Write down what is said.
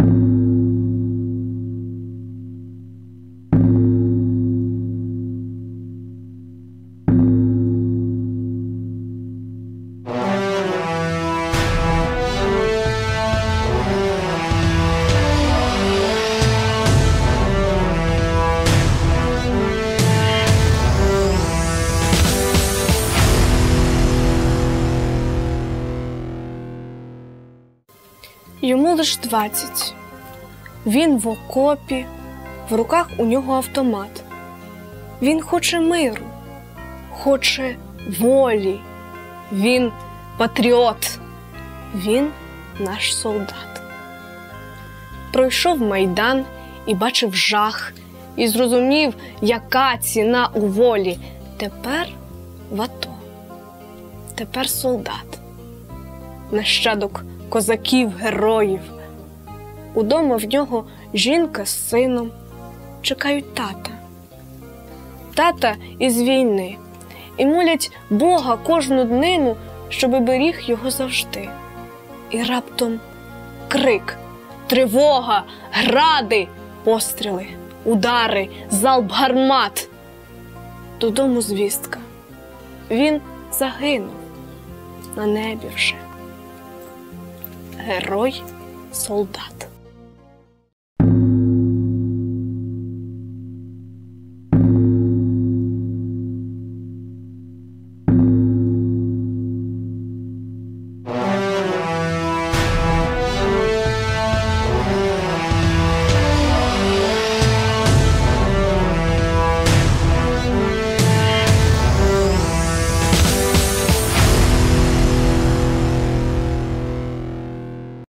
you Йому лиш двадцять. Він в окопі, в руках у нього автомат. Він хоче миру, хоче волі. Він патріот. Він наш солдат. Пройшов майдан і бачив жах, і зрозумів, яка ціна у волі. Тепер в АТО. Тепер солдат. Нащадок козаків, героїв. Удома в нього жінка з сином чекають тата. Тата із війни і молять Бога кожну днину, щоби беріг його завжди. І раптом крик, тривога, гради, постріли, удари, залп гармат. Додому звістка. Він загинув на небі вже. Герой солдат.